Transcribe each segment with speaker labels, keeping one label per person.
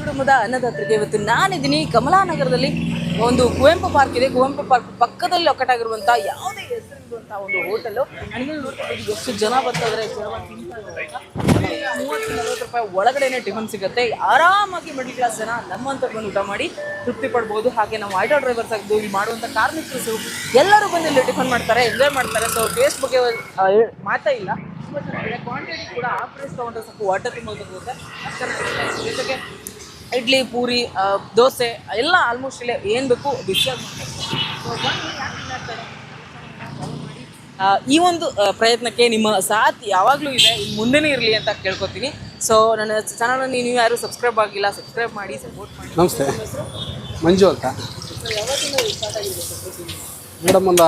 Speaker 1: ಕುಟುಂಬದ ಅನ್ನದಾತ್ರಿಗೆ ಇವತ್ತು ನಾನಿದ್ದೀನಿ. ಕಮಲಾನಗರದಲ್ಲಿ ಒಂದು ಕುವೆಂಪು ಪಾರ್ಕ್ ಇದೆ. ಕುವೆಂಪು ಪಾರ್ಕ್ ಪಕ್ಕದಲ್ಲಿ ಒಕ್ಕಟಾಗಿರುವಂಥ ಯಾವುದೇ ಹೆಸರಿರುವಂಥ ಒಂದು ಹೋಟೆಲ್. ಎಷ್ಟು ಜನ ಬರ್ತಾಯಿದ್ರೆ. ಮೂವತ್ತು ನಲವತ್ತು ರೂಪಾಯಿ ಒಳಗಡೆನೆ ಟಿಫನ್ ಸಿಗುತ್ತೆ. ಆರಾಮಾಗಿ ಮಿಡಲ್ ಕ್ಲಾಸ್ ಜನ ನಮ್ಮಂತ ಬಂದು ಊಟ ಮಾಡಿ ತೃಪ್ತಿ ಪಡ್ಬೋದು. ಹಾಗೆ ನಾವು ಆಟೋ ಡ್ರೈವರ್ಸ್ ಆಗಿದ್ದು, ಇಲ್ಲಿ ಮಾಡುವಂತ ಕಾರ್ಮಿಕರು ಎಲ್ಲರೂ ಬಂದು ಇಲ್ಲಿ ಟಿಫನ್ ಮಾಡ್ತಾರೆ ಎಂಜಾಯ್ ಮಾಡ್ತಾರೆ. ಸೊ ಟೇಸ್ಟ್ ಬಗ್ಗೆ ಮಾತೇ ಇಲ್ಲ. ಕ್ವಾಂಟಿಟಿ ಕೂಡ ಆ ಪ್ರೈಸ್ ತೊಗೊಂಡ್ರೆ ಸಾಕು ಹೊಟ್ಟೆ. ಜೊತೆಗೆ ಇಡ್ಲಿ ಪೂರಿ ದೋಸೆ ಎಲ್ಲ ಆಲ್ಮೋಸ್ಟ್ ಇಲ್ಲೇ ಏನು ಬೇಕು ಬಿಸಿಯಾಗಿ ಈ ಒಂದು ಪ್ರಯತ್ನಕ್ಕೆ ನಿಮ್ಮ ಸಾಥ್ ಯಾವಾಗಲೂ ಇದೆ ಮುಂದೆನೇ ಇರಲಿ ಅಂತ ಕೇಳ್ಕೊತೀನಿ. ಸೊ ನನ್ನ ಚಾನಲ್ ನೀವು ಯಾರು ಸಬ್ಸ್ಕ್ರೈಬ್ ಆಗಿಲ್ಲ ಸಬ್ಸ್ಕ್ರೈಬ್ ಮಾಡಿ ಸಪೋರ್ಟ್ ಮಾಡಿ.
Speaker 2: ನಮಸ್ತೆ. ಮಂಜು ಅಂತ? ಮೇಡಮ್ ಒಂದು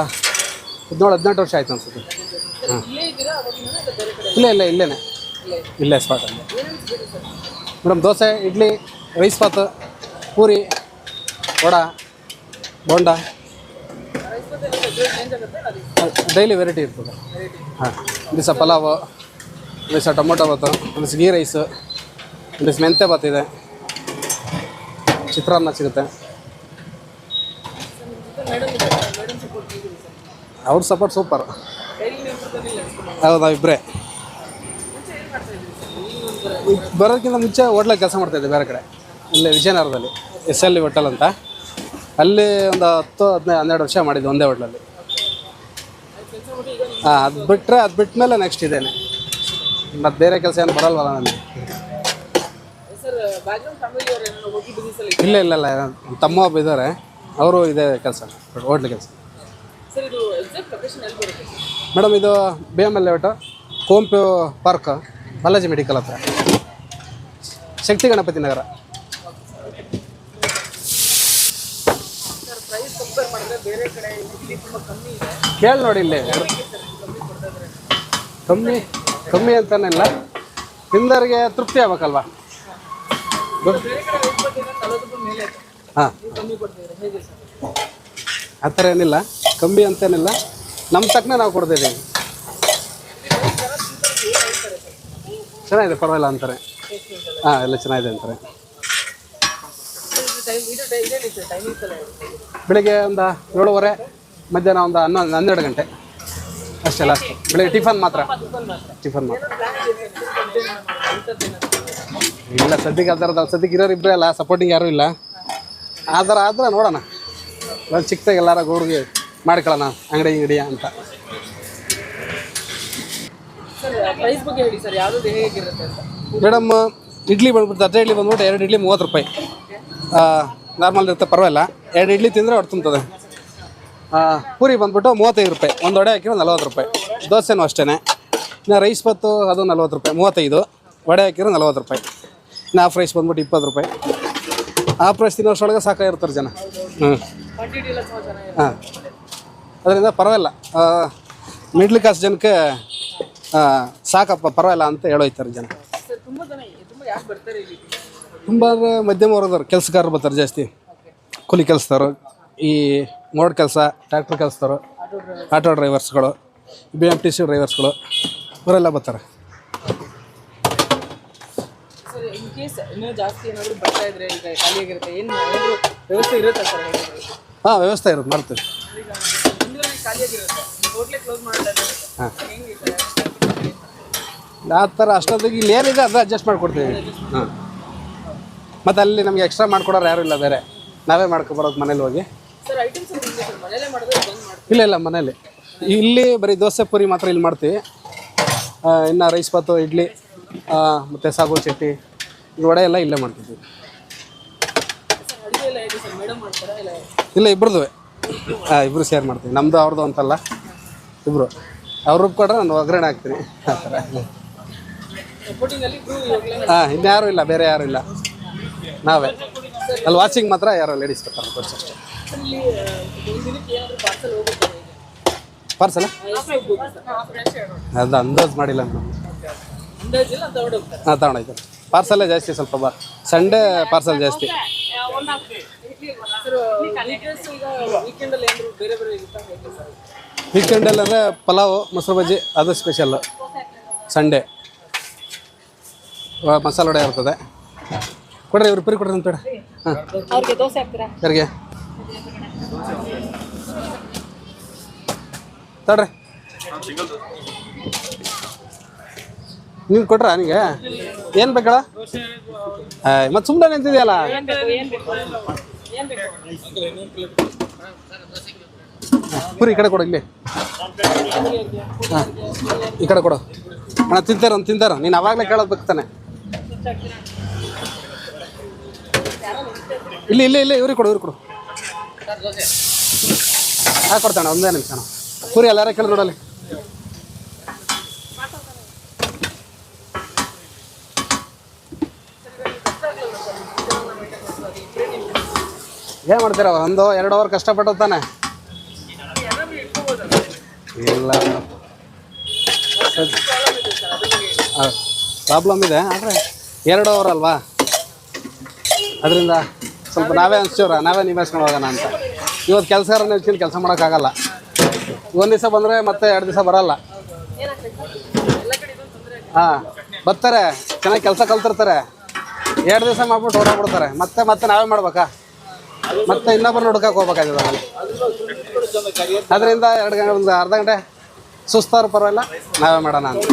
Speaker 2: ಹದಿನೇಳು ಹದಿನೆಂಟು ವರ್ಷ ಆಯ್ತು ಅನ್ಸುತ್ತೆ.
Speaker 1: Sir, ಇಲ್ಲ
Speaker 2: ಇಲ್ಲ ಇಲ್ಲೇನೆ.
Speaker 1: ಇಲ್ಲೇ
Speaker 2: ಸ್ಪಾಟಲ್ಲಿ madam dosa idli rice bath puri vada bonda. Daily variety ಇರ್ತದೆ. ಹಾಂ ದಿವಸ ಪಲಾವು ದಿವಸ ಟೊಮೊಟೊ ಬಾತು ದಿವಸ ಗೀ ರೈಸು ದಿವಸ ಮೆಂತೆ ಬಾತ್ ಇದೆ. ಚಿತ್ರಾನ್ನ ಸಿಗುತ್ತೆ. ಅವ್ರ ಸಪೋರ್ಟ್ ಸೂಪರ್
Speaker 1: ಡೈಲಿ ನೀವು ಬಂದಿಲ್ಲ ಅನ್ಸ್ಕೊಂಡು
Speaker 2: ಹೌದು
Speaker 1: ಒಂದು
Speaker 2: ಬರೋದಕ್ಕಿಂತ ಮುಂಚೆ ಹೋಟ್ಲಲ್ಲಿ ಕೆಲಸ ಮಾಡ್ತಾಯಿದ್ದೆ ಬೇರೆ ಕಡೆ. ಇಲ್ಲೇ ವಿಜಯನಗರದಲ್ಲಿ, ಎಸ್ ಎಲ್ ಹೋಟೆಲ್ ಅಂತ. ಅಲ್ಲಿ ಒಂದು ಹತ್ತು ಹದಿನೈದು ಹನ್ನೆರಡು ವರ್ಷ ಮಾಡಿದ್ದೆ ಒಂದೇ ಹೋಟ್ಲಲ್ಲಿ. ಹಾಂ ಅದು ಬಿಟ್ಟರೆ ಅದು ಬಿಟ್ಟ ಮೇಲೆ ನೆಕ್ಸ್ಟ್ ಇದ್ದೇನೆ ಮತ್ತು ಬೇರೆ ಕೆಲಸ ಏನು ಬರಲ್ವಲ್ಲ ನನಗೆ. ಇಲ್ಲ ಇಲ್ಲ ಇಲ್ಲ ತಮ್ಮ ಒಬ್ಬ ಇದ್ದಾರೆ. ಅವರು ಇದೇ ಕೆಲಸ, ಹೋಟ್ಲ್ ಕೆಲಸ. ಮೇಡಮ್, ಇದು ಬಿ ಎಂ ಎಲ್ ಲೇಔಟು, ಕೋಂಪು ಪಾರ್ಕ್, ಬಾಲಾಜಿ ಮೆಡಿಕಲ್ ಹತ್ರ. ಶಕ್ತಿ ಗಣಪತಿ ನಗರ. ಕೇಳಿ ನೋಡಿ ಇಲ್ಲಿ. ಕಮ್ಮಿ ಕಮ್ಮಿ ಅಂತಾನಿಲ್ಲ ತಿಂದವರಿಗೆ ತೃಪ್ತಿ ಆಗ್ಬೇಕಲ್ವಾ? ಹಾಂ. ಆ ಥರ ಏನಿಲ್ಲ. ಕಮ್ಮಿ ಅಂತೇನಿಲ್ಲ ನಮ್ಮ ತಕ್ಕನೆ ನಾವು ಕೊಡ್ತಿದ್ದೀವಿ. ಚೆನ್ನಾಗಿದೆ, ಪರವಾಗಿಲ್ಲ ಅಂತಾರೆ. ಹಾಂ, ಎಲ್ಲ ಚೆನ್ನಾಗಿದೆ ಅಂತಾರೆ. ಬೆಳಿಗ್ಗೆ ಒಂದು ಏಳುವರೆ, ಮಧ್ಯಾಹ್ನ ಒಂದು ಹನ್ನೊಂದು ಹನ್ನೆರಡು ಗಂಟೆ. ಅಷ್ಟೇ ಲಾಸ್ಟ್ ಬೆಳಿಗ್ಗೆ ಟಿಫನ್ ಮಾತ್ರ.
Speaker 1: ಟಿಫನ್ ಮಾತ್ರ.
Speaker 2: ಇಲ್ಲ, ಸದ್ಯಕ್ಕೆ ಆ ಥರದ ಸದ್ಯಕ್ಕೆ ಇರೋರು ಇಬ್ಬರೇ ಅಲ್ಲ ಸಪೋರ್ಟಿಂಗ್ ಯಾರೂ ಇಲ್ಲ. ಆ ಥರ ಆದರೆ ನೋಡೋಣ. ಚಿಕ್ಕದಾಗಿ ಎಲ್ಲಾರ ಗೌಡ್ರಿಗೆ ಮಾಡ್ಕೊಳ್ಳೋಣ ಅಂಗಡಿ ಅಂಗಡಿ ಅಂತ. ಮೇಡಮ್ ಇಡ್ಲಿ ಬಂದ್ಬಿಟ್ಟು ಅರ್ಧ ಇಡ್ಲಿ ಬಂದ್ಬಿಟ್ಟು ಎರಡು ಇಡ್ಲಿ ಮೂವತ್ತು ರೂಪಾಯಿ. ನಾರ್ಮಲ್ ಇರುತ್ತೆ ಪರವಾಗಿಲ್ಲ. ಎರಡು ಇಡ್ಲಿ ತಿಂದರೆ ಹೊಟ್ಟೆ ತುಂಬ್ತದೆ. ಆ, ಪೂರಿ ಬಂದ್ಬಿಟ್ಟು ಮೂವತ್ತೈದು ರೂಪಾಯಿ. ಒಂದು ವಡೆ ಹಾಕಿರೋ ನಲ್ವತ್ತು ರೂಪಾಯಿ. ದೋಸೆನೂ ಅಷ್ಟೇ ಇನ್ನು ರೈಸ್ ಬತ್ತು ಅದು ನಲ್ವತ್ತು ರೂಪಾಯಿ. ಮೂವತ್ತೈದು. ವಡೆ ಹಾಕಿರೋ ನಲ್ವತ್ತು ರೂಪಾಯಿ. ಇನ್ನು ಹಾಫ್ ರೈಸ್ ಬಂದ್ಬಿಟ್ಟು ಇಪ್ಪತ್ತು ರೂಪಾಯಿ. ಹಾಫ್ ರೈಸ್ ತಿನ್ನೋಷ್ಟೊಳಗೆ ಸಾಕಾಗಿರ್ತಾರೆ ಜನ. ಹ್ಞೂ ಹಾಂ. ಅದರಿಂದ ಪರವಾಗಿಲ್ಲ. ಮಿಡ್ಲ್ ಕ್ಲಾಸ್ ಜನಕ್ಕೆ ಸಾಕಪ್ಪ ಪರವಾಗಿಲ್ಲ ಅಂತ ಹೇಳೋಯ್ತಾರೆ ಜನ.
Speaker 1: ತುಂಬ
Speaker 2: ಅಂದರೆ ಮಧ್ಯಮ ವರ್ಗದವ್ರು ಕೆಲಸಗಾರರು ಬರ್ತಾರೆ ಜಾಸ್ತಿ. ಕೂಲಿ ಕೆಲಸದವರು ಈ ಮೋಡ್ ಕೆಲಸ ಟ್ರ್ಯಾಕ್ಟರ್ ಕೆಲಸದವರು ಆಟೋ ಡ್ರೈವರ್ಸ್ಗಳು ಬಿ ಎಂ ಟಿ ಸಿ ಡ್ರೈವರ್ಸ್ಗಳು ಇವರೆಲ್ಲ ಬರ್ತಾರೆ. ಹಾಂ ವ್ಯವಸ್ಥೆ ಇರುತ್ತೆ ಮಾಡ್ತೀವಿ
Speaker 1: ಈಗ ಒಂದು ವೇಳೆ ಖಾಲಿಯಾಗಿರುತ್ತೆ ಹೋಟ್ಲೆ ಕ್ಲೋಸ್ ಮಾಡ್ತಾರೆ
Speaker 2: ಹಾಂ. ಆ ಥರ ಅಷ್ಟೊತ್ತಿಗೆ ಇಲ್ಲಿ ಏನಿದೆ ಅದು ಅಡ್ಜಸ್ಟ್ ಮಾಡಿಕೊಡ್ತೀವಿ ಹಾಂ. ಮತ್ತು ಅಲ್ಲಿ ನಮಗೆ ಎಕ್ಸ್ಟ್ರಾ ಮಾಡ್ಕೊಡೋರು ಯಾರೂ ಇಲ್ಲ ಬೇರೆ. ನಾವೇ ಮಾಡ್ಕೊಬರೋದು ಮನೇಲಿ ಹೋಗಿ. ಇಲ್ಲ ಇಲ್ಲ ಮನೇಲಿ. ಇಲ್ಲಿ ಬರೀ ದೋಸೆ ಪೂರಿ ಮಾತ್ರ ಇಲ್ಲಿ ಮಾಡ್ತೀವಿ. ಇನ್ನು ರೈಸ್ ಭಾತು ಇಡ್ಲಿ ಮತ್ತು ಸಾಗು ಚಟ್ನಿ ಇದು ವಡೆ ಎಲ್ಲ ಇಲ್ಲೇ ಮಾಡ್ತಿದ್ವಿ.
Speaker 1: ಇಲ್ಲ?
Speaker 2: ಇಬ್ರದ್ದು ಹಾಂ ಇಬ್ಬರು ಶೇರ್ ಮಾಡ್ತೀವಿ ನಮ್ಮದು ಅವ್ರದ್ದು ಅಂತಲ್ಲ. ಇಬ್ಬರು ಅವ್ರು ಕೊಡ್ರೆ ನಾನು ಒಗ್ಗರಣೆ ಹಾಕ್ತೀನಿ. ಆ ಥರ.
Speaker 1: ಯಾರೂ
Speaker 2: ಹಾಂ ಇಲ್ಲ. ಬೇರೆ ಯಾರೂ ಇಲ್ಲ. ನಾವೇ. ಅಲ್ಲಿ ವಾಚಿಂಗ್ ಮಾತ್ರ ಯಾರೋ ಲೇಡೀಸ್ ಬರ್ತಾರೆ ಫಸ್ಟ್ ಅಷ್ಟೇ. ಅದು ಅಂದಾಜು ಮಾಡಿಲ್ಲ
Speaker 1: ಹೋಗ್ತಾರೆ
Speaker 2: ಹಾಂ ತಗೊಂಡೋಯ್ತಾರೆ ಪಾರ್ಸಲ್ಲೇ ಜಾಸ್ತಿ ಸ್ವಲ್ಪ ಬಾ. ಸಂಡೇ ಪಾರ್ಸಲ್ ಜಾಸ್ತಿ.
Speaker 1: ವೀಕೆಂಡಲ್ಲಿ
Speaker 2: ಅಂದರೆ ಪಲಾವು ಮೊಸರು ಬಜ್ಜಿ ಅದು ಸ್ಪೆಷಲ್ ಸಂಡೇ ಮಸಾಲ ಮಸಾಲೆ ವಡೆ ಇರ್ತದೆ. ಕೊಡ್ರಿ ಇವ್ರು ಪುರಿ ಕೊಡ್ರಿ ಅಂತ ಹಾಂ.
Speaker 1: ಅವ್ರಿಗೆ ದೋಸೆ ಹಾಕ್ತೀರಾ?
Speaker 2: ಯಾರಿಗೆ? ತಡ್ರಿ. ನೀನು ಕೊಟ್ರ ನಿಂಗೆ? ಏನು ಬೇಕಳ? ಮತ್ತೆ ಸುಮ್ಮನೆ ನಿಂತಿದೆಯಲ್ಲ? ಪುರಿ ಈ ಕಡೆ ಕೊಡು ಇಲ್ಲಿ. ಹಾಂ, ಈ ಕಡೆ ಕೊಡು. ಅಣ್ಣ, ತಿಂತಾರ ತಿಂತಾರ. ನೀನು ಅವಾಗಲೇ ಕೇಳೋದು ತಾನೆ ಇಲ್ಲಿ ಇಲ್ಲಿ ಇಲ್ಲಿ, ಇವ್ರಿಗೆ ಕೊಡು ಇವ್ರಿಗೆ ಕೊಡು. ಹಾಂ, ಕೊಡ್ತಾನೆ, ಒಂದೇ ನಿಮಿಷ ಅಣ್ಣ. ಪೂರಿ ಎಲ್ಲಾರ ಕೇಳಿ ನೋಡಲ್ಲಿ. ಏನು ಮಾಡ್ತೀರ? ಒಂದು ಎರಡು ಅವರ್ ಕಷ್ಟಪಟ್ಟು ತಾನೆ? ಇಲ್ಲ. ಪ್ರಾಬ್ಲಮ್ ಇದೆ. ಆದರೆ ಎರಡು ಅವರ್ ಅಲ್ವಾ? ಅದರಿಂದ ಸ್ವಲ್ಪ ನಾವೇ ಅನ್ಸ್ತೀವ್ರ ನಾವೇ ನಿಭಾಯಿಸ್ಕೊಂಡು ಹೋಗೋಣ ಅಂತ. ಇವತ್ತು ಕೆಲಸ ನೆಚ್ಚಿನ ಕೆಲಸ ಮಾಡೋಕ್ಕಾಗಲ್ಲ ಒಂದು ದಿವಸ ಬಂದರೆ ಮತ್ತೆ ಎರಡು ದಿವಸ ಬರಲ್ಲ. ಹಾಂ, ಬರ್ತಾರೆ. ಚೆನ್ನಾಗಿ ಕೆಲಸ ಕಲ್ತಿರ್ತಾರೆ. ಎರಡು ದಿವಸ ಮಾಡ್ಬಿಟ್ಟು ಹೊರಬಿಡ್ತಾರೆ ಮತ್ತೆ ಮತ್ತೆ ನಾವೇ ಮಾಡ್ಬೇಕಾ? ಮತ್ತೆ ಇನ್ನೊಬ್ಬರು ಹುಡ್ಕಕ್ಕೆ ಹೋಗ್ಬೇಕಾಗಿದೆ ಅದರಿಂದ ಎರಡು ಗಂಟೆ ಒಂದು ಅರ್ಧ ಗಂಟೆ ಸುಸ್ತಾರು ಪರವಾಗಿಲ್ಲ, ನಾವೇ ಮಾಡೋಣ ಅಂತ.